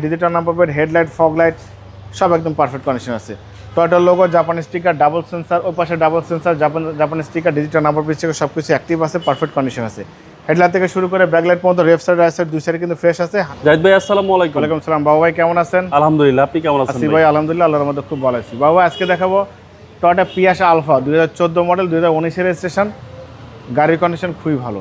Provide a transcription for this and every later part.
Digital number plate headlight fog light সব একদম perfect condition আছে। টয়টার লোগো জাপানি স্টিকার ডাবল সেন্সার ওই পাশে ডাবল সেন্সার জাপান জাপানি স্টিকার ডিজিটাল নাম্বার প্লেট থেকে সব কিছু অ্যাক্টিভ আছে পারফেক্ট কন্ডিশন আছে। হেডলাইট থেকে শুরু করে ব্যাকলাইট পর্যন্ত লেফট সাইড রাইট সাইড দুই সাইড কিন্তু ফ্রেশ আছে। জাহিদ ভাই আসসালামু আলাইকুম। ওয়ালাইকুম সালাম বাবু ভাই কেমন আছেন? আলহামদুলিল্লাহ আপনি কেমন আছেন ভাই আলহামদুলিল্লাহ আল্লাহর মধ্যে খুব ভালো আছি। বাবু আজকে দেখাবো টয়টা পিয়াস আলফা দুই হাজার চোদ্দ মডেল দুই হাজার উনিশের রেজিস্ট্রেশন গাড়ির কন্ডিশন খুবই ভালো।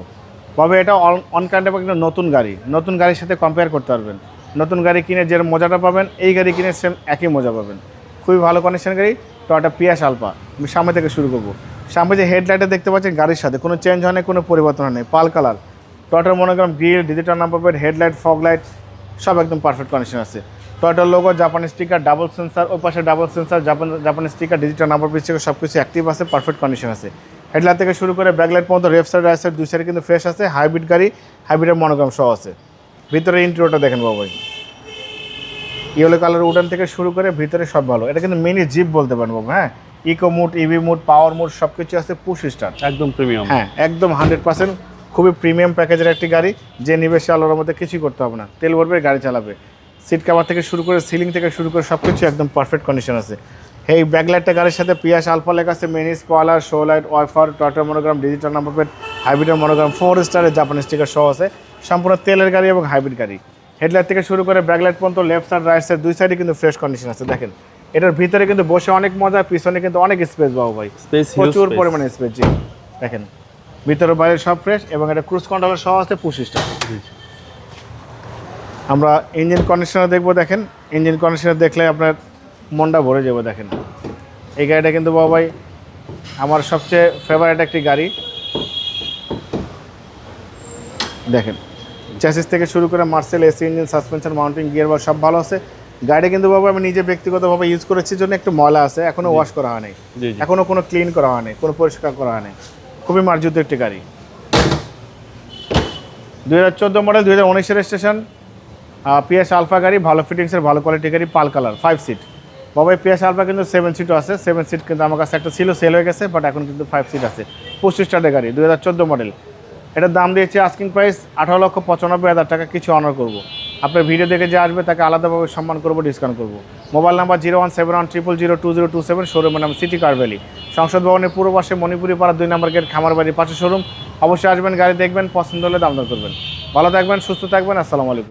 তবে এটা অন কাইন্ড একটা নতুন গাড়ি। নতুন গাড়ির সাথে কম্পেয়ার করতে পারবেন। নতুন গাড়ি কিনে যে মজাটা পাবেন, এই গাড়ি কিনে সেম একই মজা পাবেন। খুবই ভালো কন্ডিশন গাড়ি টয়টা পিয়াস আলফা আমি সামনে থেকে শুরু করব। সামনে যে হেডলাইটে দেখতে পাচ্ছেন গাড়ির সাথে, কোনো চেঞ্জ হয় না কোনো পরিবর্তন হয় পাল colour. টয়টার monogram grill digital number plate headlight fog light সব একদম পারফেক্ট কন্ডিশন আছে। টয়টার লোগো জাপানি স্টিকার ডাবল সেন্সার ওই পাশে ডাবল সেন্সার জাপান জাপানি স্টিকার ডিজিটাল নাম্বার প্লেট সব কিছু অ্যাক্টিভ আছে পারফেক্ট কন্ডিশন আছে। হেডলাইট থেকে শুরু করে ব্যাকলাইট পর্যন্ত লেফট সাইড রাইট সাইড দুই সাইডে কিন্তু ফ্রেশ আছে হাইব্রিড গাড়ি হাইব্রিডের মনোগ্রাম সহ আছে। ভিতরে ইন্টেরিয়রটা দেখেন বাবাই। ইয়েলো কালার উডান থেকে শুরু করে ভিতরে সব ভালো। এটা কিন্তু মিনি জিপ বলতে পারেন বাবু হ্যাঁ? Eco mode EV mode power mode সব কিছু আছে পুশ স্টার একদম প্রিমিয়াম হ্যাঁ একদম হান্ড্রেড পার্সেন্ট খুবই প্রিমিয়াম প্যাকেজের একটি গাড়ি যে নিবেশে আলোর মধ্যে কিছুই করতে হবে না। তেল ভরবে গাড়ি চালাবে। সিট কাভার থেকে শুরু করে সিলিং থেকে শুরু করে সব কিছু একদম পারফেক্ট কন্ডিশন আছে। এই ব্যাকলাইটটা গাড়ির সাথে পিয়াস আলফা লেখা আছে mini spoiler show light wiper টয়টার monogram digital number plate হাইব্রিডের মনোগ্রাম ফোর স্টারের জাপানি স্টিকার সহ আছে। সম্পূর্ণ তেলের গাড়ি এবং হাইব্রিড গাড়ি। হেডলাইট থেকে শুরু করে ব্যাকলাইট পর্যন্ত লেফট সাইড রাইট সাইড দুই সাইডে কিন্তু ফ্রেশ কন্ডিশন আছে। দেখেন এটার ভিতরে কিন্তু বসে অনেক মজা পিছনে কিন্তু অনেক স্পেস বাবু ভাই। স্পেস প্রচুর পরিমাণে স্পেস জি। দেখেন ভিতরে বাইরে সব ফ্রেশ এবং এটা ক্রুজ কন্ট্রোলার সহ আছে পঁচিশটা আমরা ইঞ্জিন কন্ডিশনার দেখব দেখেন। ইঞ্জিন কন্ডিশনার দেখলে আপনার মনটা ভরে যাবে দেখেন। এই গাড়িটা কিন্তু বাবাই আমার সবচেয়ে ফেভারিট একটি গাড়ি। দেখেন চ্যাসিস থেকে শুরু করে Marcel AC engine suspension mounting gear বা সব ভালো আছে। গাড়ি কিন্তু বাবা আমি নিজে ব্যক্তিগতভাবে ইউজ করেছি জন্য একটু ময়লা আছে। এখনও ওয়াশ করা হয়নি জি কোনো ক্লিন করা হয়নি কোনো পরিষ্কার করা হয়নি খুবই মার্জিত একটি গাড়ি। দুই হাজার চোদ্দ মডেল দুই হাজার উনিশের স্টেশন পিএস আলফা গাড়ি ভালো ফিটিংসের ভালো কোয়ালিটি গাড়ি পাল কালার ফাইভ সিট বাবাই পিএস আলফা কিন্তু সেভেন সিটও আছে। সেভেন সিট কিন্তু আমার কাছে একটা ছিল সেল হয়ে গেছে বাট এখন কিন্তু ফাইভ সিট আছে। পঁচিশ স্টারের গাড়ি দুই হাজার চোদ্দ মডেল এটার দাম দিয়েছে আস্কিং প্রাইস আঠারো লক্ষ পঁচানব্বই হাজার টাকা, কিছু অনার করব। আপনার ভিডিও দেখে যে আসবে, তাকে আলাদাভাবে সম্মান করব ডিসকাউন্ট করব। Mobile number zero one seven one triple zero two zero two seven শোরুমের নাম সিটি কার ভ্যালি সংসদ ভবনের পূর্ব পাশে মণিপুরি পাড়া দুই নম্বর গেট খামার বাড়ির পাশে শোরুম অবশ্যই আসবেন, গাড়ি দেখবেন, পছন্দ হলে দাম দর করবেন। ভালো থাকবেন, সুস্থ থাকবেন, আসসালামু আলাইকুম।